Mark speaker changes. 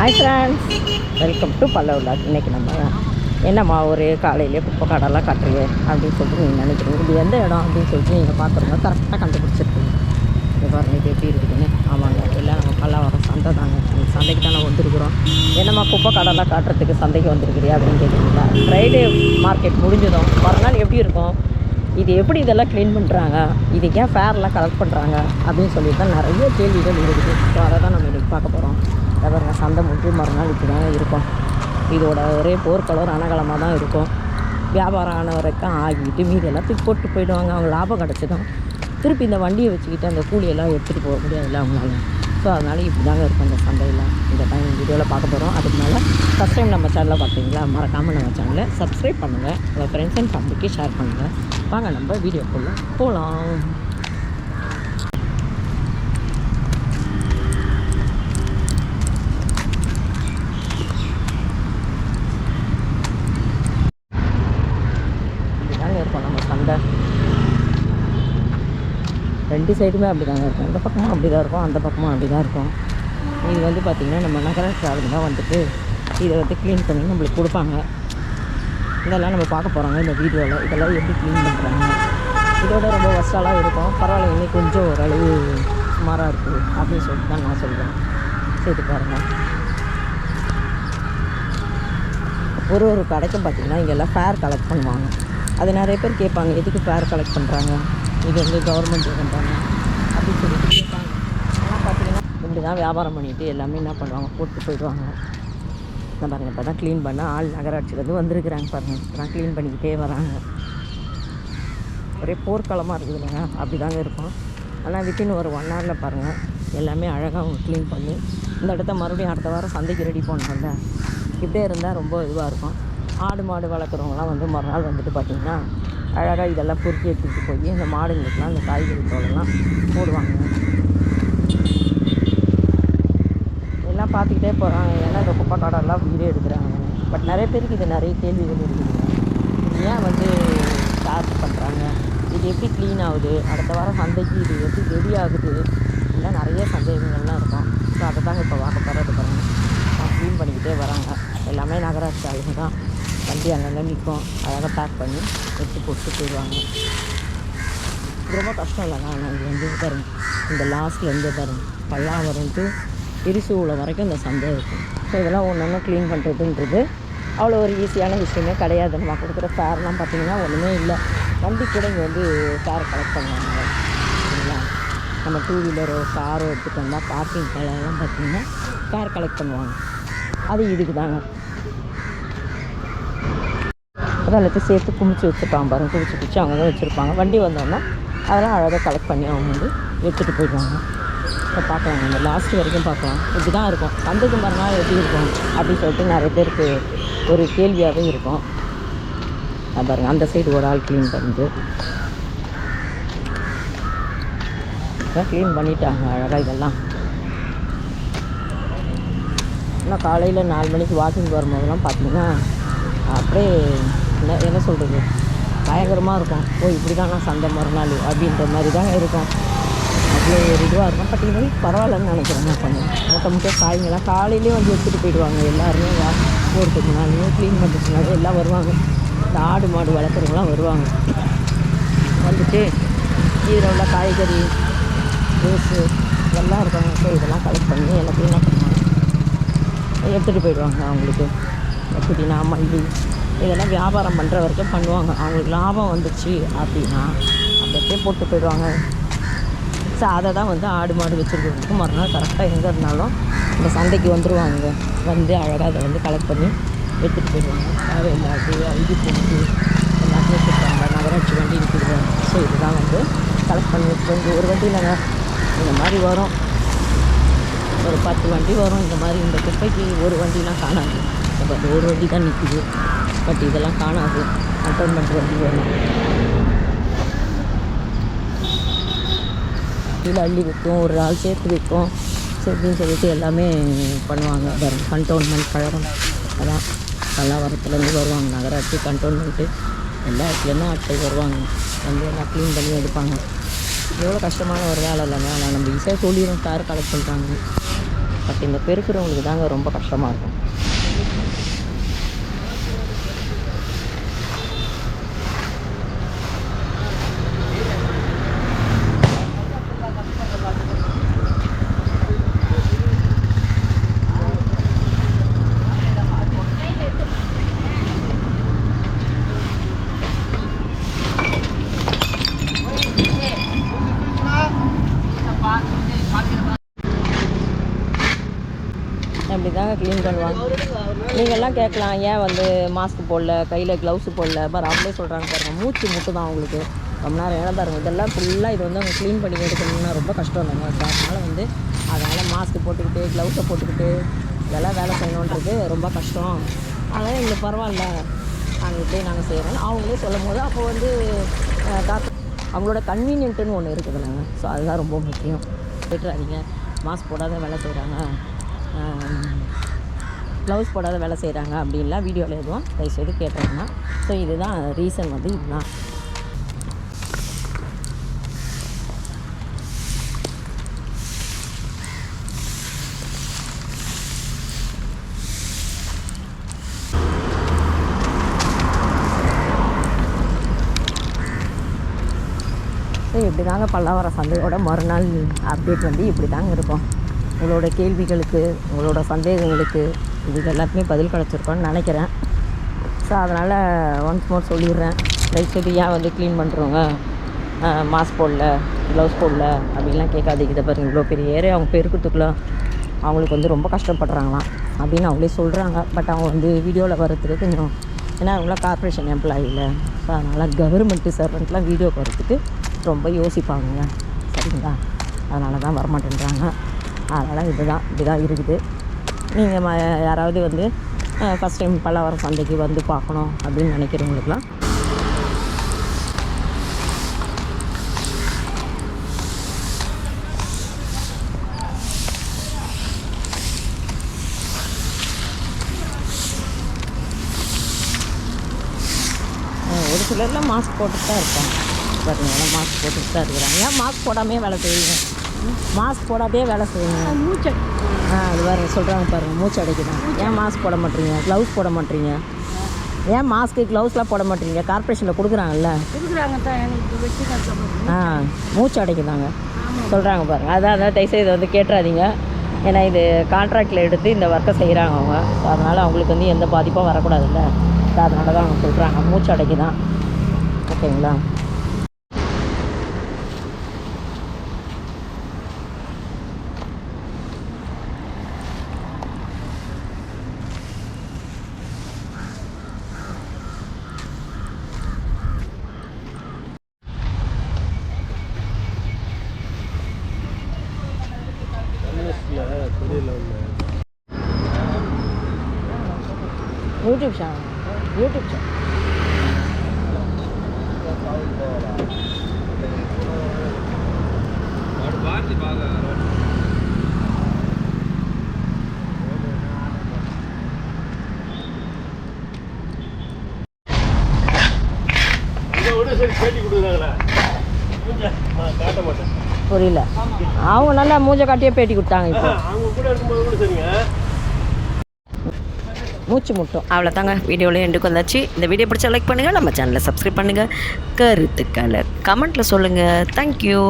Speaker 1: Hi friends welcome to Pallava vlog இன்றைக்கி நம்ம என்னம்மா ஒரு காலையிலே குப்பை காடெல்லாம் காட்டுறீங்க அப்படின்னு சொல்லிட்டு நீங்கள் நினைக்கிறீங்க. இது எந்த இடம் அப்படின்னு சொல்லிட்டு நீங்கள் பார்க்குறவங்க கரெக்டாக கண்டுபிடிச்சிருக்கீங்க இது பாருங்க இது எப்படி இருக்குதுன்னு. ஆமாங்க எல்லாம் நம்ம பல்லாவரம் சந்தை தாங்க. அந்த சந்தைக்கு தானே வந்திருக்கிறோம். என்னம்மா குப்பை காடெல்லாம் காட்டுறதுக்கு சந்தைக்கு வந்திருக்கிறியா அப்படின்னு கேட்குறீங்களா ஃப்ரைடே மார்க்கெட் முடிஞ்சதும் மறுநாள் எப்படி இருக்கும்? இது எப்படி இதெல்லாம் க்ளீன் பண்ணுறாங்க இது ஏன் ஃபேர்லாம் கலெக்ட் பண்ணுறாங்க அப்படின்னு சொல்லிட்டு தான் நிறைய கேள்விகள் இருக்குது. ஸோ அதை தான் நம்ம இன்றைக்கி பார்க்க போகிறோம் பாருங்கள் சந்தை முற்று மறுநாள் இப்படி தாங்க இருக்கும். இதோட ஒரே போர்க்களம் ரணகலமாக தான் இருக்கும். வியாபாரம் ஆன வரைக்கும் ஆகிட்டு மீதி எல்லாத்தையும் போட்டு போயிடுவாங்க. அவங்க லாபம் கிடச்சிடும் திருப்பி இந்த வண்டியை வச்சுக்கிட்டு அந்த கூலியெல்லாம் எடுத்துகிட்டு போக முடியாதுல்ல அவங்களால. ஸோ அதனால் இப்படி தாங்க இருக்கும் இந்த சந்தையெல்லாம் இந்த டைம் வீடியோவில் பார்க்க போகிறோம் அதுக்கு மேலே ஃபஸ்ட் டைம் நம்ம சேனலில் பார்த்தீங்களா மறக்காமல் நம்ம சேனலை சப்ஸ்கிரைப் பண்ணுங்கள் உங்கள் ஃப்ரெண்ட்ஸ் அண்ட் ஃபேமிலிக்கு ஷேர் பண்ணுங்கள் வாங்க நம்ம வீடியோக்குள்ளே போகலாம் இருக்கும் ரெண்டு சைடுமே அப்படி தாங்க இருக்கும். இந்த பக்கமும் அப்படி தான் இருக்கும். அந்த பக்கமும் அப்படி தான் இருக்கும். இது வந்து பார்த்திங்கன்னா நம்ம நகராட்சி ஆளுங்க தான் வந்துட்டு இதை வந்து க்ளீன் பண்ணி நம்மளுக்கு கொடுப்பாங்க. இதெல்லாம் நம்ம பார்க்க போகிறாங்க இந்த வீடியோவில் இதெல்லாம் எப்படி க்ளீன் பண்ணுறாங்க இதோட ரொம்ப வசலாக இருக்கும். பரவாயில்ல இன்னைக்கு கொஞ்சம் ஓரளவு சுமாராக இருக்குது அப்படின்னு சொல்லிட்டு தான் நான் சொல்கிறேன் சரி பாருங்கள் ஒரு ஒரு கடைக்கும் பார்த்திங்கன்னா இங்கெல்லாம் ஃபேர் கலெக்ட் பண்ணுவாங்க. அது நிறைய பேர் கேட்பாங்க எதுக்கு பேர் கலெக்ட் பண்ணுறாங்க இது வந்து கவர்மெண்ட் பண்ணுறாங்க அப்படின்னு சொல்லிட்டு கேட்பாங்க. ஆனால் பார்த்தீங்கன்னா இப்படி தான் வியாபாரம் பண்ணிவிட்டு எல்லாமே என்ன பண்ணுவாங்க? போட்டு போயிடுவாங்க. இந்த பாருங்கள் இப்போ தான் க்ளீன் பண்ண ஆள் நகராட்சியிலேருந்து வந்திருக்கிறாங்க பாருங்கள் இப்போ தான் க்ளீன் பண்ணிக்கிட்டே வராங்க. ஒரே போர்க்களமாக இருக்குது இல்லைங்க அப்படி தாங்க இருக்கும். ஆனால் வித்தின் ஒரு ஒன் ஹவரில் பாருங்கள் எல்லாமே அழகாக அவங்க க்ளீன் பண்ணி இந்த இடத்த மறுபடியும் அடுத்த வாரம் சந்தைக்கு ரெடி பண்ணோம்ல இப்படியே இருந்தால் ரொம்ப இதுவாக இருக்கும். ஆடு மாடு வளர்க்குறவங்களாம் வந்து மறுநாள் வந்துட்டு பார்த்திங்கன்னா அழகாக இதெல்லாம் பொறுக்கி எடுத்துகிட்டு போய் இந்த மாடுங்களுக்குலாம் அந்த காய்கறி தோலெல்லாம் போடுவாங்க. எல்லாம் பார்த்துக்கிட்டே போகிறாங்க ஏன்னா இந்த குப்பை காடெல்லாம் வீடியோ எடுக்கிறாங்க. பட் நிறைய பேருக்கு இது நிறைய கேள்விகள் இருக்குது. ஏன் வந்து சார்ஜ் பண்ணுறாங்க இது எப்படி க்ளீன் ஆகுது? அடுத்த வாரம் சந்தைக்கு இது எப்படி ரெடி ஆகுது? இல்லை நிறைய சந்தேகங்கள்லாம் இருக்கும். ஸோ அதை தாங்க இப்போ பார்க்க போகிறது பாருங்க. க்ளீன் பண்ணிக்கிட்டே வராங்க எல்லாமே நகராட்சி ஆளுங்க தான். வண்டி அங்கங்கே நிற்கும் அழகாக பேக் பண்ணி எடுத்து போட்டு போயிடுவாங்க. ரொம்ப கஷ்டம் இல்லைங்க. ஆனால் இங்கேருந்து வந்து பாருங்க. இந்த லாஸ்ட்லேருந்து பாருங்க. பல்லாவரம்ட்டு திருசூலம் வரைக்கும் இந்த சந்தை இருக்கும் ஸோ இதெல்லாம் ஒன்று ஒன்று க்ளீன் பண்ணுறதுன்றது அவ்வளோ ஒரு ஈஸியான விஷயமே கிடையாது. நம்ம கொடுக்குற ஃபேர்லாம் பார்த்தீங்கன்னா ஒன்றுமே இல்லை. வண்டி கூட இங்கே வந்து ஃபேர் கலெக்ட் பண்ணுவாங்க. சரிங்களா? நம்ம டூ வீலரோ காரோ எடுத்துகிட்டு வந்தால் பார்க்கிங் எல்லாம் பார்த்தீங்கன்னா ஃபேர் கலெக்ட் பண்ணுவாங்க. அது இதுக்கு தாங்க அதான் எல்லாத்தையும் சேர்த்து குமிச்சு வச்சுருப்பாங்க பாருங்க. குமிச்சு குமிச்சு அவங்க தான் வச்சுருப்பாங்க. வண்டி வந்தோன்னா அதெல்லாம் அழகாக கலெக்ட் பண்ணி அவங்க வந்து எடுத்துகிட்டு போயிடுவாங்க. இப்போ பார்க்கலாம். நம்ம லாஸ்ட் வரைக்கும் பார்க்கலாம். இப்படி தான் இருக்கும். வந்தது மறுநாள் எப்படி இருக்கும்? அப்படின்னு சொல்லிட்டு நிறைய பேருக்கு ஒரு கேள்வியாகவே இருக்கும். பாருங்கள் பாருங்க அந்த சைடு ஒரு ஆள் க்ளீன் பண்ணுது க்ளீன் பண்ணிட்டாங்க அழகாக இதெல்லாம். ஆனால் காலையில் நாலு மணிக்கு வாக்கிங் வரும்போதெல்லாம் பார்த்தீங்கன்னா அப்படியே என்ன என்ன சொல்கிறது பயங்கரமாக இருக்கும். ஓ இப்படி தான் நான் சந்தை மறுநாள் அப்படின்ற மாதிரி தான் இருக்கும். அவ்வளோ ஒரு இதுவாக இருக்கும். பட் இது பரவாயில்லன்னு நினைக்கிறேன் நான் கொஞ்சம். மூட்டை முக்கிய காய்ங்கெல்லாம் காலையிலேயே வந்து எடுத்துகிட்டு போயிடுவாங்க. எல்லாருமே வா போகிறதுக்கு முன்னாடியே க்ளீன் பண்ணுறதுக்கு எல்லாம் வருவாங்க. இந்த ஆடு மாடு வளர்க்குறவங்களாம் வருவாங்க. வந்துட்டு இதில் உள்ள காய்கறி ஜூஸு இதெல்லாம் இருக்காங்க. ஸோ இதெல்லாம் கலெக்ட் பண்ணி எல்லாத்தையும் என்ன பண்ணுவாங்க. எடுத்துகிட்டு போயிடுவாங்க அவங்களுக்கு. எப்படின்னா மல்லி இதெல்லாம் வியாபாரம் பண்ணுற வரைக்கும் பண்ணுவாங்க. அவங்களுக்கு லாபம் வந்துச்சு அப்படின்னா அப்படியே போட்டு போயிடுவாங்க. ஸோ அதை தான் வந்து ஆடு மாடு வச்சுருக்கிறதுக்கு மறுநாள் கரெக்டாக எங்கே இருந்தாலும் இந்த சந்தைக்கு வந்துடுவாங்க வந்து அழகாக அதை வந்து கலெக்ட் பண்ணி எடுத்துகிட்டு போயிடுவாங்க. தேவையில்லாது அழுகி போட்டு எல்லாத்தையும் வச்சுருக்காங்க நகராட்சி வண்டி இருக்குது. ஸோ இதுதான் வந்து கலெக்ட் பண்ணி வச்சுருவாங்க. ஒரு வண்டி இல்லைங்க. இந்த மாதிரி வரும். ஒரு பத்து வண்டி வரும். இந்த மாதிரி இந்த குப்பைக்கு ஒரு வண்டிலாம் காணாது. இப்போ ஒரு வண்டி தான் நிற்குது பட் இதெல்லாம் காணாது. கண்டோன்மெண்ட் வந்து வேணும். கீழே அள்ளி விற்கும் ஒரு ஆள் சேர்த்து விற்கும் அப்படின்னு சொல்லிட்டு எல்லாமே பண்ணுவாங்க. வரும் கண்டோன்மெண்ட் கழகம் அதான் பல்லாவரத்துலேருந்து வருவாங்க. நகராட்சி கண்டோன்மெண்ட்டு எல்லா இடத்துலேருந்தும் ஆட்கள் வருவாங்க. வந்து எல்லாம் க்ளீன் பண்ணி எடுப்பாங்க. எவ்வளோ கஷ்டமான ஒரு வேலை இல்லைங்க. ஆனால் நம்ம ஈஸியாக சொல்லிடும் கார் கலெக்ட் பண்ணுறாங்க பட் இந்த பெருக்கிறவங்களுக்கு தாங்க ரொம்ப கஷ்டமாக இருக்கும் அப்படி தாங்க க்ளீன் பண்ணுவாங்க? நீங்கள்லாம் கேட்கலாம் ஏன் வந்து மாஸ்க் போடல கையில் க்ளவுஸு போடல? பாரு அவங்களே சொல்கிறாங்க பாருங்கள் மூச்சு முட்டு தான் அவங்களுக்கு. ரொம்ப நேரம் இடம் பாருங்க இதெல்லாம் ஃபுல்லாக இது வந்து அவங்க க்ளீன் பண்ணி எடுக்கணும்னா ரொம்ப கஷ்டம் தாங்க அதனால் வந்து அதனால் மாஸ்க் போட்டுக்கிட்டு க்ளவுஸை போட்டுக்கிட்டு இதெல்லாம் வேலை செய்யணுன்றது ரொம்ப கஷ்டம். அதனால் எங்களுக்கு பரவாயில்ல நாங்கள் இப்படியே நாங்கள் செய்கிறோம் அவங்களே சொல்லும் போது அப்போ வந்து டாக்டர் அவங்களோட கன்வீனியன்ட்டுன்னு ஒன்று இருக்குதுல்லங்க ஸோ அதுதான் ரொம்ப முக்கியம். விட்டுறாதீங்க. மாஸ்க் போடாத வேலை செய்கிறாங்க ப்ளவுஸ் போடாத வேலை செய்கிறாங்க அப்படின்லாம் வீடியோவில் எதுவும் தயவுசெய்து கேட்டாங்கன்னா ஸோ இதுதான் ரீசன் வந்து இதுதான் ஸோ இப்படி தாங்க பல்லாவரம் சந்தையோட மறுநாள் அப்டேட் வந்து இப்படி தாங்க இருக்கும். உங்களோட கேள்விகளுக்கு உங்களோட சந்தேகங்களுக்கு இதுக்கு எல்லாத்துக்குமே பதில் கிடச்சிருக்கோன்னு நினைக்கிறேன். ஸோ அதனால் ஒன்ஸ் மோர் சொல்லிடுறேன். தயவுசெய்து ஏன் வந்து க்ளீன் பண்ணுறவங்க மாஸ்க் போடல க்ளவுஸ் போடல அப்படின்லாம் கேட்காதீங்க. இதை பாருங்க இவ்வளோ பெரிய ஏரியா அவங்க பெருக்கிறதுக்குள்ள அவங்களுக்கு வந்து ரொம்ப கஷ்டப்படுறாங்களாம் அப்படின்னு அவங்களே சொல்கிறாங்க பட் அவங்க வந்து வீடியோவில் வர்றதுக்கு கொஞ்சம் ஏன்னா அவங்களாம் கார்ப்பரேஷன் எம்ப்ளாயில ஸோ அதனால் கவர்மெண்ட்டு சர்வெண்ட்லாம் வீடியோக்கு வரத்துக்கு ரொம்ப யோசிப்பாங்க சரிங்களா? அதனால தான் வரமாட்டேன்றாங்க. அதனால் இதுதான் இப்படிதான் இருக்குது. நீங்கள் ம யாராவது வந்து ஃபஸ்ட் டைம் பல்லாவரம் சந்தைக்கு வந்து பார்க்கணும் அப்படின்னு நினைக்கிறவங்களுக்குலாம் ஒரு சிலர்லாம் மாஸ்க் போட்டுட்டு தான் இருப்பாங்க பாருங்க மாஸ்க் போட்டுட்டு தான் இருக்கிறாங்க. ஏன் மாஸ்க் போடாமே வேலை செய்யுங்க மாஸ்க் போடாதே வேலை செய்யுங்க
Speaker 2: மூச்சை
Speaker 1: ஆ அது பாருங்க சொல்கிறாங்க பாருங்க மூச்சு அடைக்குதான். ஏன் மாஸ்க் போட மாட்டீங்க? க்ளவுஸ் போட மாட்டீங்க? ஏன் மாஸ்க்கு க்ளவுஸ்லாம் போட மாட்டீங்க? கார்ப்பரேஷனில் கொடுக்குறாங்கல்ல.
Speaker 2: கொடுக்குறாங்க தான்
Speaker 1: ஆ மூச்சு அடைக்குதாங்க. சொல்கிறாங்க பாருங்க. அதான் அதான் தயவுசெய்து இதை வந்து கேட்டுறாதீங்க. ஏன்னா இது கான்ட்ராக்டில் எடுத்து இந்த ஒர்க்கை செய்கிறாங்க அவங்க. ஸோ அதனால் அவங்களுக்கு வந்து எந்த பாதிப்பும் வரக்கூடாதுல்ல. ஸோ அதனால தான் அவங்க சொல்கிறாங்க மூச்சு அடைக்குதான். ஓகேங்களா? யூடியூப் சேனல் யூடியூப் சேனல்
Speaker 3: இதை விட சரி பேட்டி கொடுக்குறாங்களே. காட்ட மாட்டேன்.
Speaker 1: புரியல. அவங்க நல்லா மூஞ்ச காட்டியே பேட்டி கொடுத்தாங்க இப்போ.
Speaker 3: அவங்க கூட இருக்கும்போது கூட சரிங்க.
Speaker 1: மூச்சு முட்டும். அவ்வளோதாங்க வீடியோவில் எண்டுக்கு வந்தாச்சு. இந்த வீடியோ பிடிச்சா லைக் பண்ணுங்கள் நம்ம சேனலை சப்ஸ்கிரைப் பண்ணுங்கள் கருத்துக்களை கமெண்ட்டில் சொல்லுங்கள் தேங்க்யூ